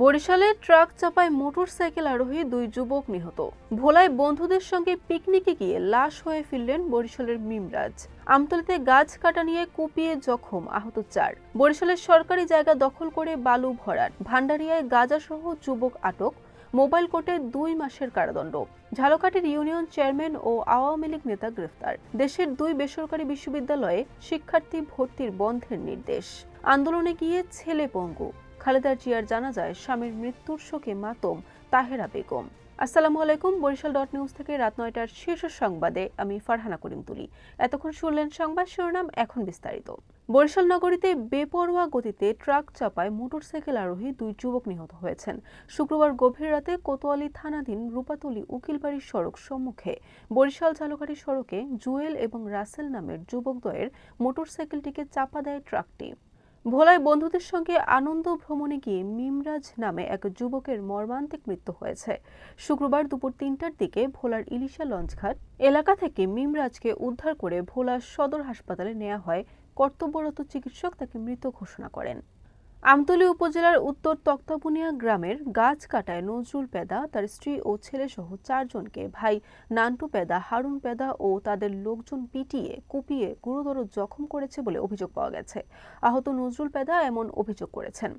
বরিশালে ট্রাক চাপায় মোটরসাইকেল আরোহী দুই যুবক নিহত। ভোলায় বন্ধুদের সঙ্গে পিকনিকে গিয়ে লাশ হয়ে ফিরলেন বরিশালের মিমরাজ। আমতলিতে গাছ কাটা নিয়ে কুপিয়ে জখম আহত চার। বরিশালের সরকারি জায়গা দখল করে বালু ভরাট ভান্ডারিয়ায় গাঁজাসহ যুবক আটক। মোবাইল কোর্টে দুই মাসের কারাদণ্ড। ঝালকাঠির ইউনিয়ন চেয়ারম্যান ও আওয়ামী লীগ নেতা গ্রেফতার। দেশের দুই বেসরকারি বিশ্ববিদ্যালয়ে শিক্ষার্থী ভর্তির বন্ধের নির্দেশ। আন্দোলনে গিয়ে ছেলে পঙ্গু। খালেদা জিয়ার জানা যায়, স্বামীর মৃত্যুর শোকে মাতম তাহেরা বেগম। আসসালামু আলাইকুম, বরিশাল ডট নিউজ থেকে রাত নয়টার শীর্ষ সংবাদে আমি ফারহানা করিম তুলি। এতক্ষণ শুনলেন সংবাদ শিরোনাম এখন বিস্তারিত। বরিশাল নগরীতে বেপরোয়া গতিতে ট্রাক চাপায় মোটরসাইকেল আরোহী দুই যুবক নিহত হয়েছেন। শুক্রবার গভীর রাতে কোতোয়ালি থানাধীন রূপাতলি উকিলবাড়ির সড়ক সম্মুখে বরিশাল ঝালকাঠি সড়কে জুয়েল এবং রাসেল নামের যুবকদ্বয়ের মোটরসাইকেলটিকে চাপা দেয় ট্রাকটি। ভোলায় বন্ধুদের সঙ্গে আনন্দ ভ্রমণে গিয়ে মিমরাজ নামে এক যুবকের মর্মান্তিক মৃত্যু হয়েছে। শুক্রবার দুপুর তিনটার দিকে ভোলার ইলিশা লঞ্চঘাট এলাকা থেকে মিমরাজকে উদ্ধার করে ভোলা সদর হাসপাতালে নেওয়া হয়। কর্তব্যরত চিকিৎসক তাকে মৃত ঘোষণা করেন। আমতলী উপজেলার উত্তর তক্তাবুনিয়া গ্রামের গাছ কাটায় নজরুল পেদা, তার স্ত্রী ও ছেলেসহ চারজনকে। ভাই নান্টু পেদা, হারুন পেদা ও তাদের লোকজন পিটিয়ে, কুপিয়ে, গুরুতর জখম করেছে বলে অভিযোগ পাওয়া গেছে। আহত নজরুল পেদা এমন অভিযোগ করেছেন।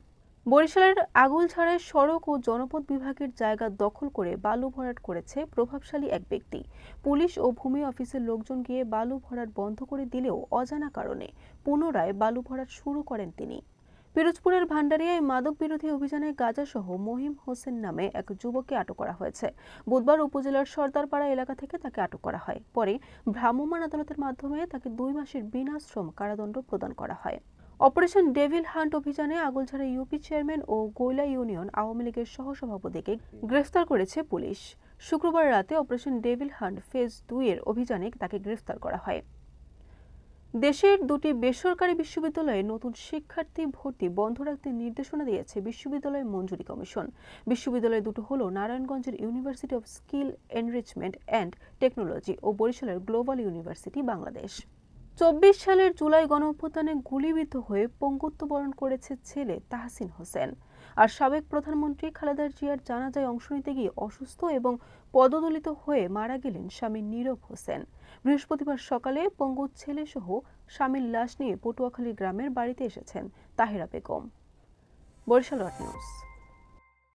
বরিশালের আগুলঝাড়ায় সড়ক ও জনপদ বিভাগের জায়গা দখল করে বালু ভরাট করেছে প্রভাবশালী এক ব্যক্তি। পুলিশ ও ভূমি অফিসের লোকজন গিয়ে বালু ভরাট বন্ধ করে দিলেও অজানা কারণে পুনরায় বালু ভরাট শুরু করেন তিনি। পিরোজপুরের ভান্ডারিয়ায় মাদক বিরোধী অভিযানে গাজাসহ মহিম হোসেন নামে এক যুবককে আটক করা হয়েছে। বুধবার উপজেলার সর্দারপাড়া এলাকা থেকে তাকে আটক করা হয়। পরে ভ্রাম্যমাণ আদালতের মাধ্যমে তাকে দুই মাসের বিনাশ্রম কারাদণ্ড প্রদান করা হয়। অপারেশন ডেভিল হান্ট অভিযানে আগলঝাড়া ইউপি চেয়ারম্যান ও গৈলা ইউনিয়ন আওয়ামী লীগের সহসভাপতিকে গ্রেফতার করেছে পুলিশ। শুক্রবার রাতে অপারেশন ডেভিল হান্ট ফেজ দুই এর অভিযানে তাকে গ্রেফতার করা হয়। দেশের দুটি বেসরকারি বিশ্ববিদ্যালয়ে নতুন শিক্ষার্থী ভর্তি বন্ধ রাখতে নির্দেশনা দিয়েছে বিশ্ববিদ্যালয় মঞ্জুরি কমিশন। বিশ্ববিদ্যালয় দুটো হলো নারায়ণগঞ্জের university of skill enrichment and technology ও বরিশালের গ্লোবাল ইউনিভার্সিটি বাংলাদেশ। চব্বিশ সালের জুলাই গণঅভ্যুত্থানে গুলিবিদ্ধ হয়ে পঙ্গুত্ব বরণ করেছে ছেলে তাহসিন হোসেন। আর সাবেক প্রধানমন্ত্রী খালেদা জিয়ার জানাজায় অংশ নিতে গিয়ে অসুস্থ এবং পদদলিত হয়ে মারা গেলেন স্বামী নীরব হোসেন। বৃহস্পতিবার সকালে পঙ্গু ছেলেসহ স্বামীর লাশ নিয়ে পটুয়াখালী গ্রামের বাড়িতে এসেছেন তাহেরা বেগম। বরিশাল নিউজ।